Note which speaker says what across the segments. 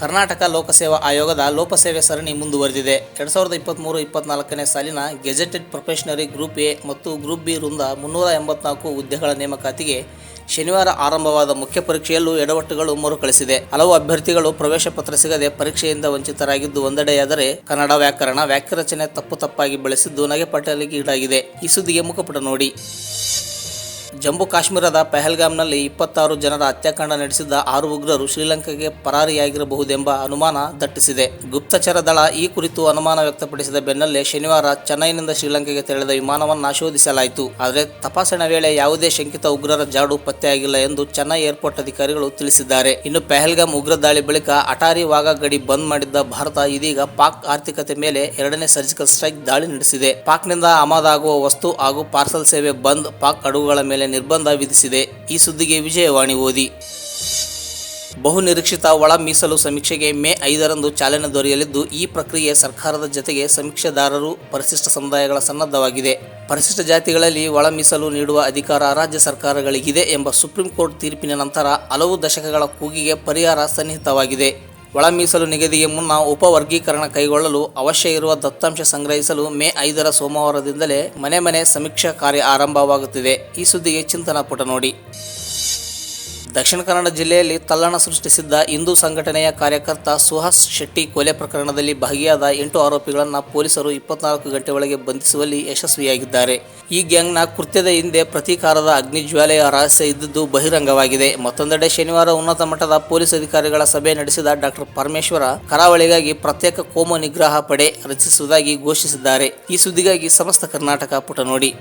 Speaker 1: ಕರ್ನಾಟಕ ಲೋಕಸೇವಾ ಆಯೋಗದ ಲೋಕಸೇವೆ ಸರಣಿ ಮುಂದುವರೆದಿದೆ. ಎರಡು ಸಾವಿರದ ಇಪ್ಪತ್ತ್ಮೂರು ಇಪ್ಪತ್ನಾಲ್ಕನೇ ಸಾಲಿನ ಗೆಜೆಟೆಡ್ ಪ್ರೊಫೆಷನರಿ ಗ್ರೂಪ್ ಎ ಮತ್ತು ಗ್ರೂಪ್ ಬಿ ವೃಂದ ಮುನ್ನೂರ ಎಂಬತ್ನಾಲ್ಕು ಹುದ್ದೆಗಳ ನೇಮಕಾತಿಗೆ ಶನಿವಾರ ಆರಂಭವಾದ ಮುಖ್ಯ ಪರೀಕ್ಷೆಯಲ್ಲೂ ಎಡವಟ್ಟುಗಳು ಮರುಕಳಿಸಿದೆ. ಹಲವು ಅಭ್ಯರ್ಥಿಗಳು ಪ್ರವೇಶ ಪತ್ರ ಸಿಗದೆ ಪರೀಕ್ಷೆಯಿಂದ ವಂಚಿತರಾಗಿದ್ದು ಒಂದೆಡೆಯಾದರೆ ಕನ್ನಡ ವ್ಯಾಕರಣ, ವಾಕ್ಯರಚನೆ ತಪ್ಪು ತಪ್ಪಾಗಿ ಬಳಸಿದ್ದು ನಗೆಪಟಲಿಗೆ ಈಡಾಗಿದೆ. ಈ ಸುದ್ದಿಗೆ ಮುಖಪುಟ ನೋಡಿ. ಜಮ್ಮು ಕಾಶ್ಮೀರದ ಪೆಹಲ್ಗಾಮ್ನಲ್ಲಿ ಇಪ್ಪತ್ತಾರು ಜನರ ಹತ್ಯಾಕಾಂಡ ನಡೆಸಿದ್ದ ಆರು ಉಗ್ರರು ಶ್ರೀಲಂಕಾಗೆ ಪರಾರಿಯಾಗಿರಬಹುದೆಂಬ ಅನುಮಾನ ದಟ್ಟಿಸಿದೆ. ಗುಪ್ತಚರ ದಳ ಈ ಕುರಿತು ಅನುಮಾನ ವ್ಯಕ್ತಪಡಿಸಿದ ಬೆನ್ನಲ್ಲೇ ಶನಿವಾರ ಚೆನ್ನೈನಿಂದ ಶ್ರೀಲಂಕಾಗೆ ತೆರಳಿದ ವಿಮಾನವನ್ನು ಶೋಧಿಸಲಾಯಿತು. ಆದರೆ ತಪಾಸಣೆ ವೇಳೆ ಯಾವುದೇ ಶಂಕಿತ ಉಗ್ರರ ಜಾಡು ಪತ್ತೆಯಾಗಿಲ್ಲ ಎಂದು ಚೆನ್ನೈ ಏರ್ಪೋರ್ಟ್ ಅಧಿಕಾರಿಗಳು ತಿಳಿಸಿದ್ದಾರೆ. ಇನ್ನು ಪೆಹಲ್ಗಾಮ್ ಉಗ್ರ ದಾಳಿ ಬಳಿಕ ಅಟಾರಿ ವಾಘಾ ಗಡಿ ಬಂದ್ ಮಾಡಿದ್ದ ಭಾರತ ಇದೀಗ ಪಾಕ್ ಆರ್ಥಿಕತೆ ಮೇಲೆ ಎರಡನೇ ಸರ್ಜಿಕಲ್ ಸ್ಟ್ರೈಕ್ ದಾಳಿ ನಡೆಸಿದೆ. ಪಾಕ್ನಿಂದ ಆಮದಾಗುವ ವಸ್ತು ಹಾಗೂ ಪಾರ್ಸಲ್ ಸೇವೆ ಬಂದ್ ಪಾಕ್ ಅಡುಗುಗಳ ಮೇಲೆ ನಿರ್ಬಂಧ ವಿಧಿಸಿದೆ. ಈ ಸುದ್ದಿಗೆ ವಿಜಯವಾಣಿ ಓದಿ. ಬಹು ನಿರೀಕ್ಷಿತ ಒಳ ಮೀಸಲು ಸಮೀಕ್ಷೆಗೆ ಮೇ ಐದರಂದು ಚಾಲನೆ ದೊರೆಯಲಿದ್ದು, ಈ ಪ್ರಕ್ರಿಯೆ ಸರ್ಕಾರದ ಜತೆಗೆ ಸಮೀಕ್ಷೆದಾರರು, ಪರಿಶಿಷ್ಟ ಸಮುದಾಯಗಳ ಸನ್ನದ್ಧವಾಗಿದೆ. ಪರಿಶಿಷ್ಟ ಜಾತಿಗಳಲ್ಲಿ ಒಳ ಮೀಸಲು ನೀಡುವ ಅಧಿಕಾರ ರಾಜ್ಯ ಸರ್ಕಾರಗಳಿಗಿದೆ ಎಂಬ ಸುಪ್ರೀಂ ಕೋರ್ಟ್ ತೀರ್ಪಿನ ನಂತರ ಹಲವು ದಶಕಗಳ ಕೂಗಿಗೆ ಪರಿಹಾರ ಸನ್ನಿಹಿತವಾಗಿದೆ. ಒಳ ಮೀಸಲು ನಿಗದಿಗೆ ಮುನ್ನ ಉಪವರ್ಗೀಕರಣ ಕೈಗೊಳ್ಳಲು ಅವಶ್ಯ ಇರುವ ದತ್ತಾಂಶ ಸಂಗ್ರಹಿಸಲು ಮೇ ಐದರ ಸೋಮವಾರದಿಂದಲೇ ಮನೆ ಮನೆ ಸಮೀಕ್ಷಾ ಕಾರ್ಯ ಆರಂಭವಾಗುತ್ತಿದೆ. ಈ ಸುದ್ದಿಗೆ ಚಿಂತನಾ ಪುಟ ನೋಡಿ. ದಕ್ಷಿಣ ಕನ್ನಡ ಜಿಲ್ಲೆಯಲ್ಲಿ ತಲ್ಲಣ ಸೃಷ್ಟಿಸಿದ್ದ ಹಿಂದೂ ಸಂಘಟನೆಯ ಕಾರ್ಯಕರ್ತ ಸುಹಾಸ್ ಶೆಟ್ಟಿ ಕೊಲೆ ಪ್ರಕರಣದಲ್ಲಿ ಭಾಗಿಯಾದ ಎಂಟು ಆರೋಪಿಗಳನ್ನು ಪೊಲೀಸರು ಇಪ್ಪತ್ನಾಲ್ಕು ಗಂಟೆ ಒಳಗೆ ಬಂಧಿಸುವಲ್ಲಿ ಯಶಸ್ವಿಯಾಗಿದ್ದಾರೆ. ಈ ಗ್ಯಾಂಗ್ನ ಕೃತ್ಯದ ಹಿಂದೆ ಪ್ರತೀಕಾರದ ಅಗ್ನಿಜ್ವಾಲೆಯ ರಹಸ್ಯ ಇದ್ದುದು ಬಹಿರಂಗವಾಗಿದೆ. ಮತ್ತೊಂದೆಡೆ ಶನಿವಾರ ಉನ್ನತ ಮಟ್ಟದ ಪೊಲೀಸ್ ಅಧಿಕಾರಿಗಳ ಸಭೆ ನಡೆಸಿದ ಡಾಕ್ಟರ್ ಪರಮೇಶ್ವರ ಕರಾವಳಿಗಾಗಿ ಪ್ರತ್ಯೇಕ ಕೋಮು ನಿಗ್ರಹ ಪಡೆ ರಚಿಸುವುದಾಗಿ ಘೋಷಿಸಿದ್ದಾರೆ. ಈ ಸುದ್ದಿಗಾಗಿ ಸಮಸ್ತ ಕರ್ನಾಟಕ ಪುಟ ನೋಡಿ.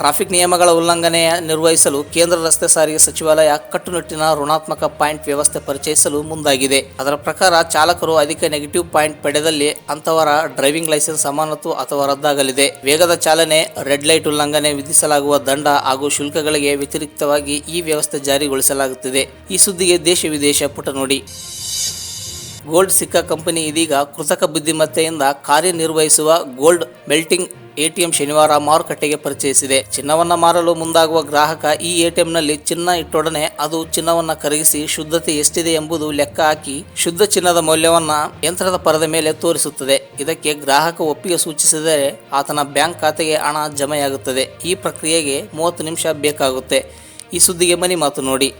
Speaker 1: ಟ್ರಾಫಿಕ್ ನಿಯಮಗಳ ಉಲ್ಲಂಘನೆ ನಿರ್ವಹಿಸಲು ಕೇಂದ್ರ ರಸ್ತೆ ಸಾರಿಗೆ ಸಚಿವಾಲಯ ಕಟ್ಟುನಿಟ್ಟಿನ ಋಣಾತ್ಮಕ ಪಾಯಿಂಟ್ ವ್ಯವಸ್ಥೆ ಪರಿಚಯಿಸಲು ಮುಂದಾಗಿದೆ. ಅದರ ಪ್ರಕಾರ ಚಾಲಕರು ಅಧಿಕ ನೆಗೆಟಿವ್ ಪಾಯಿಂಟ್ ಪಡೆದಲ್ಲಿ ಅಂತವರ ಡ್ರೈವಿಂಗ್ ಲೈಸೆನ್ಸ್ ಅಮಾನತು ಅಥವಾ ರದ್ದಾಗಲಿದೆ. ವೇಗದ ಚಾಲನೆ, ರೆಡ್ ಲೈಟ್ ಉಲ್ಲಂಘನೆ ವಿಧಿಸಲಾಗುವ ದಂಡ ಹಾಗೂ ಶುಲ್ಕಗಳಿಗೆ ವ್ಯತಿರಿಕ್ತವಾಗಿ ಈ ವ್ಯವಸ್ಥೆ ಜಾರಿಗೊಳಿಸಲಾಗುತ್ತಿದೆ. ಈ ಸುದ್ದಿಗೆ ದೇಶ ವಿದೇಶ ಪುಟ ನೋಡಿ. ಗೋಲ್ಡ್ ಸಿಕ್ಕ ಕಂಪನಿ ಇದೀಗ ಕೃತಕ ಬುದ್ಧಿಮತ್ತೆಯಿಂದ ಕಾರ್ಯನಿರ್ವಹಿಸುವ ಗೋಲ್ಡ್ ಮೆಲ್ಟಿಂಗ್ ಎಟಿಎಂ ಶನಿವಾರ ಮಾರುಕಟ್ಟೆಗೆ ಪರಿಚಯಿಸಿದೆ. ಚಿನ್ನವನ್ನ ಮಾರಲು ಮುಂದಾಗುವ ಗ್ರಾಹಕ ಈ ಎಟಿಎಂನಲ್ಲಿ ಚಿನ್ನ ಇಟ್ಟೊಡನೆ ಅದು ಚಿನ್ನವನ್ನ ಕರಗಿಸಿ ಶುದ್ಧತೆ ಎಷ್ಟಿದೆ ಎಂಬುದು ಲೆಕ್ಕ ಹಾಕಿ ಶುದ್ಧ ಚಿನ್ನದ ಮೌಲ್ಯವನ್ನ ಯಂತ್ರದ ಪರದ ಮೇಲೆ ತೋರಿಸುತ್ತದೆ. ಇದಕ್ಕೆ ಗ್ರಾಹಕ ಒಪ್ಪಿಗೆ ಸೂಚಿಸಿದರೆ ಆತನ ಬ್ಯಾಂಕ್ ಖಾತೆಗೆ ಹಣ ಜಮೆಯಾಗುತ್ತದೆ. ಈ ಪ್ರಕ್ರಿಯೆಗೆ ಮೂವತ್ತು ನಿಮಿಷ ಬೇಕಾಗುತ್ತೆ. ಈ ಸುದ್ದಿಗೆ ಮನಿ ಮಾತು ನೋಡಿ.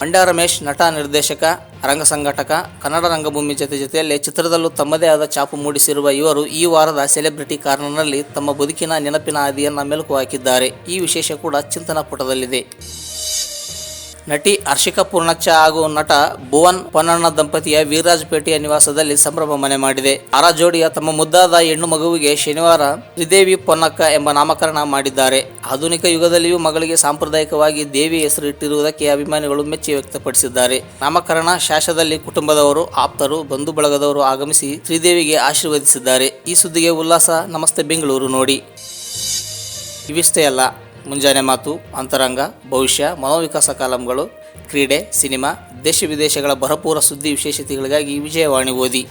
Speaker 1: ಮಂಡ್ಯ ರಮೇಶ್, ನಟ, ನಿರ್ದೇಶಕ, ರಂಗ ಸಂಘಟಕ, ಕನ್ನಡ ರಂಗಭೂಮಿ ಜೊತೆ ಜೊತೆಯಲ್ಲೇ ಚಿತ್ರದಲ್ಲೂ ತಮ್ಮದೇ ಆದ ಛಾಪು ಮೂಡಿಸಿರುವ ಇವರು ಈ ವಾರದ ಸೆಲೆಬ್ರಿಟಿ ಕಾರ್ನರ್ನಲ್ಲಿ ತಮ್ಮ ಬದುಕಿನ ನೆನಪಿನ ಹಾದಿಯನ್ನು ಮೆಲುಕು ಹಾಕಿದ್ದಾರೆ. ಈ ವಿಶೇಷ ಕೂಡ ಚಿಂತನ ಪುಟದಲ್ಲಿದೆ. ನಟಿ ಹರ್ಷಿಕಾ ಪೂರ್ಣಚ್ಚ ಹಾಗೂ ನಟ ಭುವನ್ ಪೊನ್ನಣ್ಣ ದಂಪತಿಯ ವೀರರಾಜಪೇಟೆಯ ನಿವಾಸದಲ್ಲಿ ಸಂಭ್ರಮ ಮನೆ ಮಾಡಿದೆ. ಆರ ಜೋಡಿಯ ತಮ್ಮ ಮುದ್ದಾದ ಹೆಣ್ಣು ಮಗುವಿಗೆ ಶನಿವಾರ ತ್ರಿದೇವಿ ಪೊನ್ನಕ್ಕ ಎಂಬ ನಾಮಕರಣ ಮಾಡಿದ್ದಾರೆ. ಆಧುನಿಕ ಯುಗದಲ್ಲಿಯೂ ಮಗಳಿಗೆ ಸಾಂಪ್ರದಾಯಿಕವಾಗಿ ದೇವಿ ಹೆಸರು ಇಟ್ಟಿರುವುದಕ್ಕೆ ಅಭಿಮಾನಿಗಳು ಮೆಚ್ಚಿ ವ್ಯಕ್ತಪಡಿಸಿದ್ದಾರೆ. ನಾಮಕರಣ ಶಾಸದಲ್ಲಿ ಕುಟುಂಬದವರು, ಆಪ್ತರು, ಬಂಧು ಬಳಗದವರು ಆಗಮಿಸಿ ಶ್ರೀದೇವಿಗೆ ಆಶೀರ್ವದಿಸಿದ್ದಾರೆ. ಈ ಸುದ್ದಿಗೆ ಉಲ್ಲಾಸ. ನಮಸ್ತೆ. ಬೆಂಗಳೂರು ನೋಡಿ. ಇವಿಷ್ಟೇ ಅಲ್ಲ. ಮುಂಜಾನೆ ಮಾತು, ಅಂತರಂಗ, ಭವಿಷ್ಯ, ಮನೋವಿಕಾಸ ಕಾಲಂಗಳು, ಕ್ರೀಡೆ, ಸಿನಿಮಾ, ದೇಶ ವಿದೇಶಗಳ ಭರಪೂರ ಸುದ್ದಿ ವಿಶೇಷತೆಗಳಿಗಾಗಿ ವಿಜಯವಾಣಿ ಓದಿ.